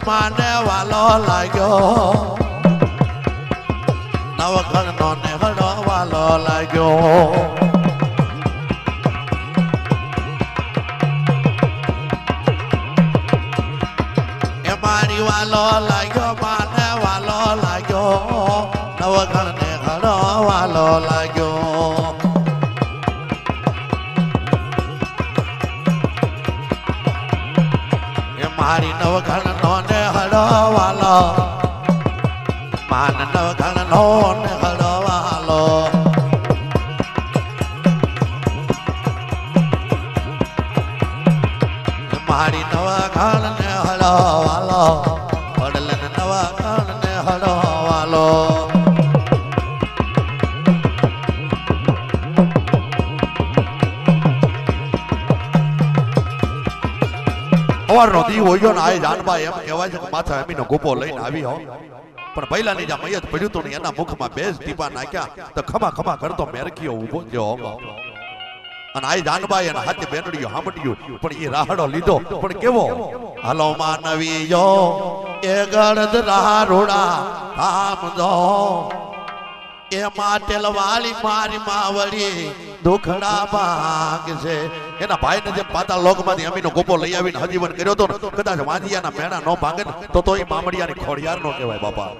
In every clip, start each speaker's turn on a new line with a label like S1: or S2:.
S1: માને વાલો લાગ્યો નવખણનો નેહડો વાલો લાગ્યો વાલો લાગ્યો મારી નવઘણ નો ને હળવાલો. માન નવઘણ નો ને સવારનો દી હોય ને આ જાનબા એમ કહેવાય છે કે માથા એમીનો ગોપો લઈને આવી હો. પણ પહેલાની જ્યાં મૈયત પડ્યું હતું એના મુખમાં બે જ ટીપા નાખ્યા તો ખમા ખમા કરતો મેરખીઓ ઊભો થયો અને આ જાનબાઈ અને હાથે બેનડીઓ હાંભળ્યું, પણ એ રાહડો લીધો. પણ કેવો? હાલો માનવી જો, એ ગળદ રાહરોડા આમ જો એ માટેલ વાળી મારી માવડી દુખડા ભાગ છે. એના ભાઈને જે પાતાળ લોકમાંથી અમીનો ગોપો લઈ આવીને હજીવન કર્યો તો ને, કદાચ વાંધિયાના મેણા ન ભાંગે ને, તો તો એ મામડિયાની ખોડિયાર નો કહેવાય બાપા.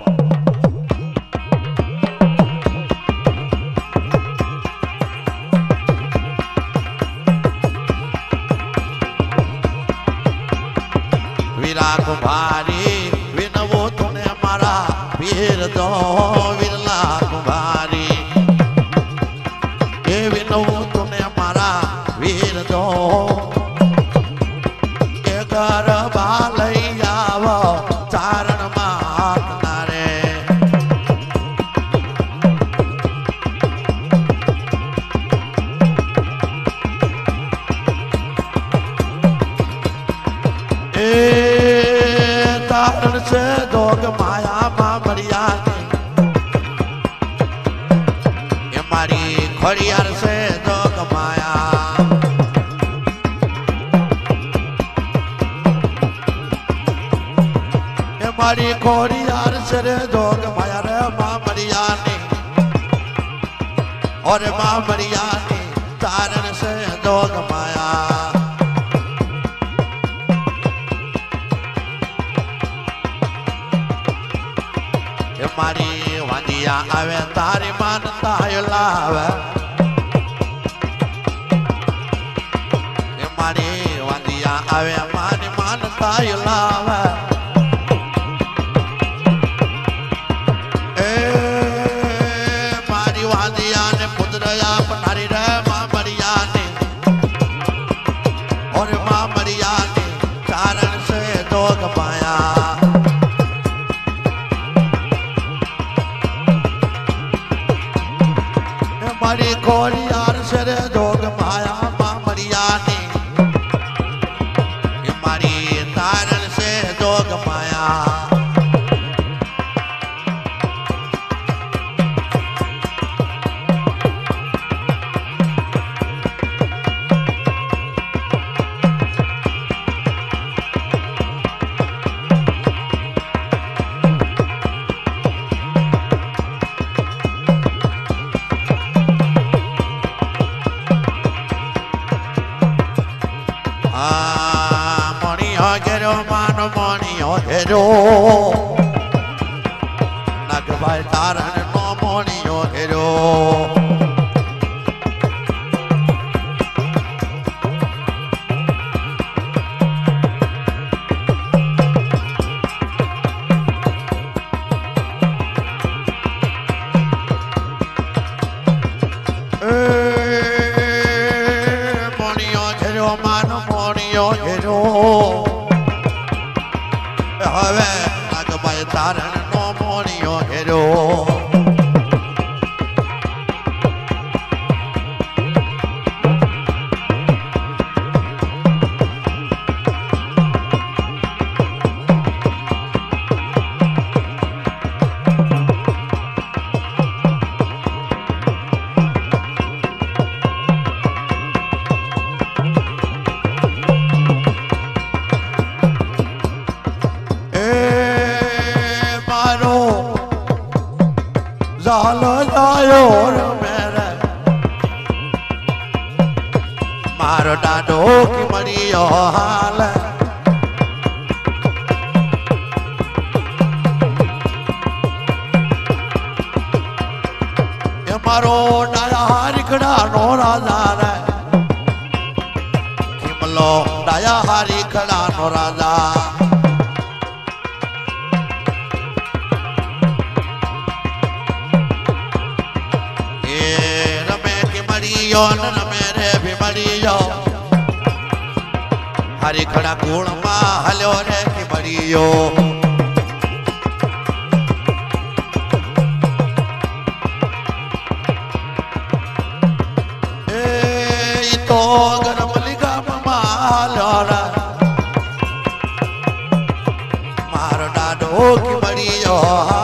S1: વીરા કુંભારી વિનવો તુને મારા પીર દો. ખોડિયાર છે દોગ માયા એ મારી ખોડિયાર છે રે દોગ માયા રે માં મરિયાની ઓરે માં મરિયાની તારણ છે દોગ માયા મારી વાંધિયા આવે, તારી માનતા લાવે. એ hello. ઝાલો જાયો રે મેરે ડાડો કી મળ્યો હાલ મારો ડાયા હારીખડા નો રાજા રે કિમલો ડાયા હારીખડા નો રાજા મળીયો ને રમે ગયો હરી મળીયો ગુણમાં હલ્યો રે એ ઈ તો ગરમલી ગામમાં હાલ્યો મારો દાદો કી મળીયો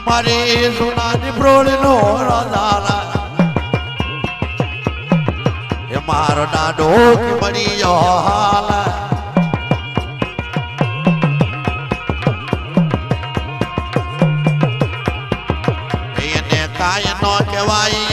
S1: એ મારી સુનાની પ્રોળનો રાજાના એ મારો દાડો મળી હાલ. એને કાય નો કહેવાય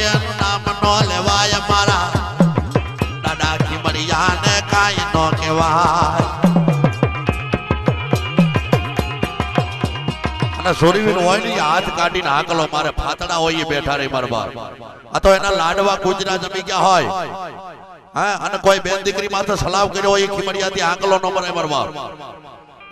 S1: અને સોરીવીર હોય ને હાથ કાઢીને હાકલો, મારે ફાતડા હોય એ બેઠા રહી મારા બાર આ તો એના લાડવા ગુજરાત જમી ગયા હોય. હા? અને કોઈ બેન દીકરી માથે સલાવ કર્યો હોય એ ખીમડિયાથી આંકલો નો મરે મારા બાર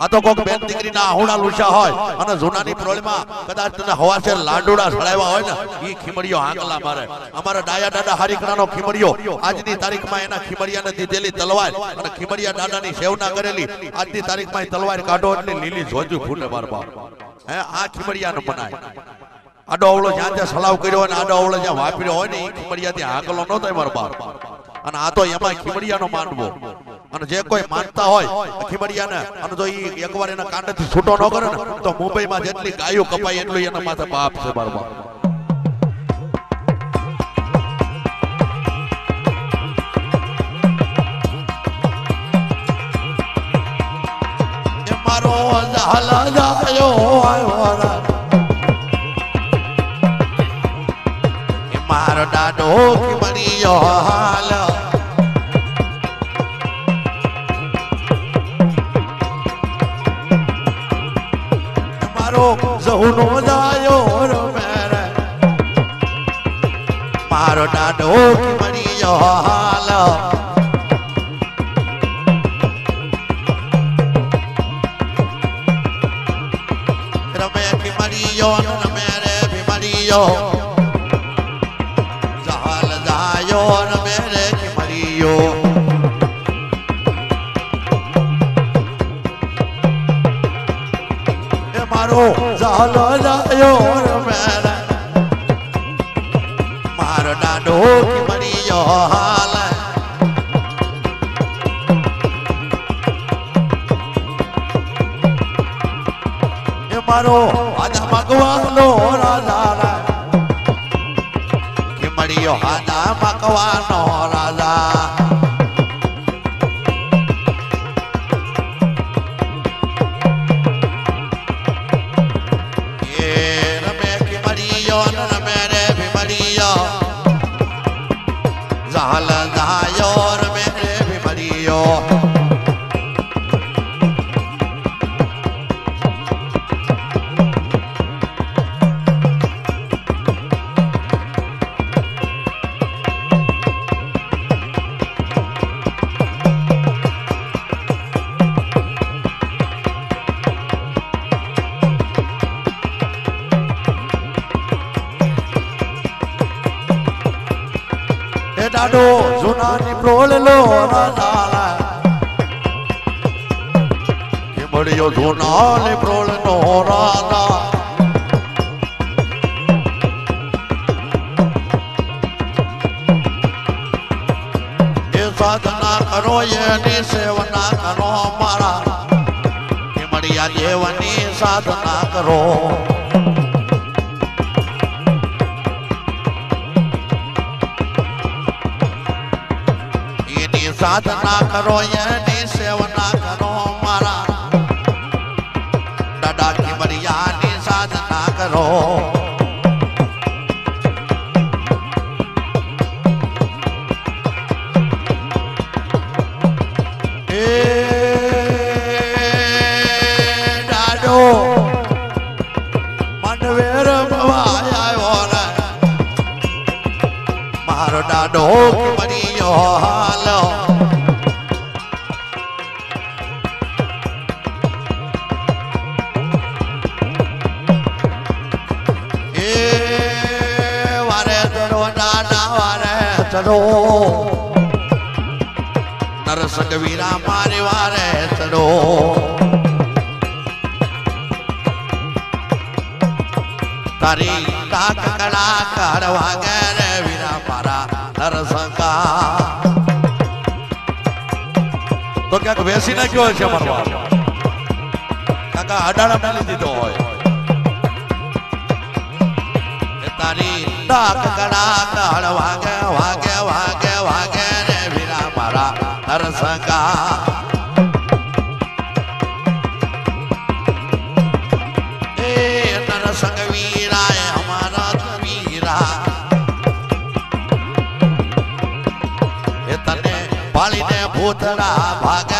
S1: આ તો કોક બેન દીકરીના આહુડા લુછા હોય. અને જૂનાની પ્રોળીમાં કદાચ તને હવાશે લાડુડા સળાવ્યા હોય ને એ ખીમડીઓ આંકલા મારે. અમારા ડાયા દાદા હરિકણાનો ખીમડીઓ આજની તારીખમાં એના ખીમડિયાને દીધેલી તલવાર. અને ખીમડિયા દાદાની સેવના કરેલી આજની તારીખમાં તલવાર કાઢો એટલે લીલી જોજુ ફૂટે મારા બાપ. હે આ ખીમડિયાનો બનાય. આડો અવળો જ્યાં ત્યાં સલાવ કર્યો હોય ને આડો અવળો જ્યાં વાપર્યો હોય ને એ ખીમડિયાથી હાકલો ન થાય મારો બાપ. અને આ તો એમાં ખીમડિયાનો માનવો અને જે કોઈ માનતા હોય ખીમડિયાને, અને જો એ એકવાર એના કાંડેથી છૂટો ન કરે ને, તો મુંબઈમાં જેટલી ગાયો કપાય એટલું એના માથે પાપ છે મારો બાપ. જાયો આવ્યો મારો દાદો ખીમડિયો હાલ મારો જહુનો દાયો મેરે દાદો ખીમડિયો હાલ. ખીમડિયો ને રમે રે ભીમડિયો જહાલ જાયો રમે રે ખીમડિયો એ મારો જહાલ જાયો રમે રે મારો દાદો ખીમડિયો હાલ આદા મગવાનો રાજા એ રમે ખીમડિયો ને રમે દાડો જૂનાની પ્રોળલો લો એ મળ્યો જૂનાની પ્રોળનો નો રાધા સાધના કરો, એની સેવના કરો મારા હિમડિયા દેવની સાધના કરો. સાધના કરો એની સેવના કરો મારા. દાદા હિમડિયાની સાધના કરો. મારો દાડો મરી ચડો. નરસક વીરા મારે વારે ચડો. તારી કાક કળા કાઢવા ગેરે વીરા મારા નરસકા તો ક્યાંક બેસી નાખ્યો છે મારવા કાકા અડાણા મેલી દીધો હોય. તારી ડાક કડા કાઢવા વાગે વાગે વાગે વાગે રે વીરા મારા નરસંગા. એ નરસંગ વીરા એ અમારા વીરા. એ તને પાળીને ભૂતડા ભાગે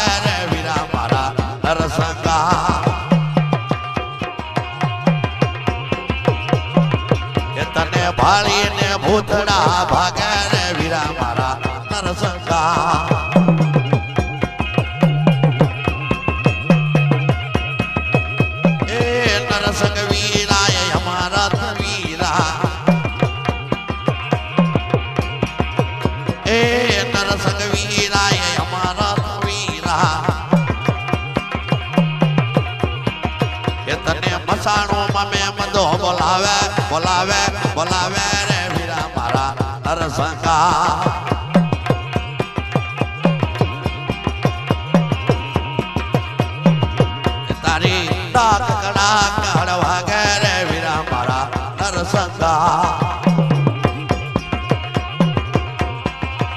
S1: ભાળીને ભૂતડા ભાગે ને વીરા મારા નરસંગા. નરસંગ વીરાય અમારા વીરા. એ નરસંગ વીરાય અમારા વીરા. એ તને મસાણો માં મેં મદો બોલાવે. બોલાવે બોલાવે રે વીરા મારા નરસંગા તારી ડાક કડા કાઢવા ગેરે વીરા મારા નરસંગા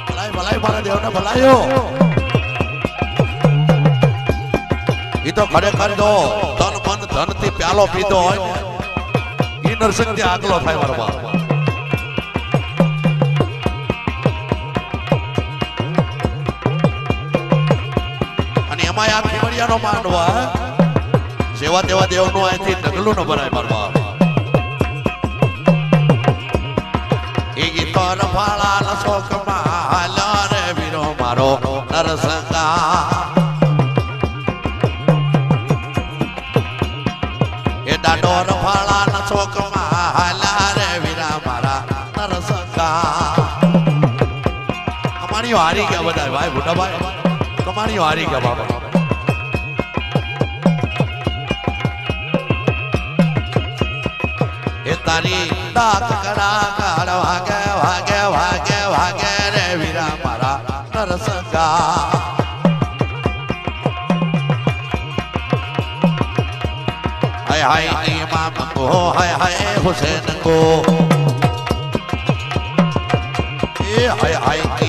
S1: ભલાઈ ભલાઈ મારા દેવને ભલાયો. ઈ તો ખરેખર જો તન મન ધનથી પ્યાલો પીધો હોય નરસિંહ ત્યાં આગલો થાય મારો બાપ. અને એમાં આ ખીમડિયાનો માંડવા જેવા દેવા દેવનું અહીંથી ઢગલું ન ભરાય મારો બાપ. એ ગીતો રફાળા લસો કમાલ રે વીરો મારો નરસંગા કમાણીઓ હારી ગયા બધા ભાઈ મોટા ભાઈ કમાણીઓ હારી ગયા બાબા એ તારી ડાક કડા કાળ વાગે વાગે વાગે વાગે રે વીરા મારા નરસંગા હાય હાય ઇમામ કો હાય હાય હુસેન કો એ હાય હાય ઇમામ કો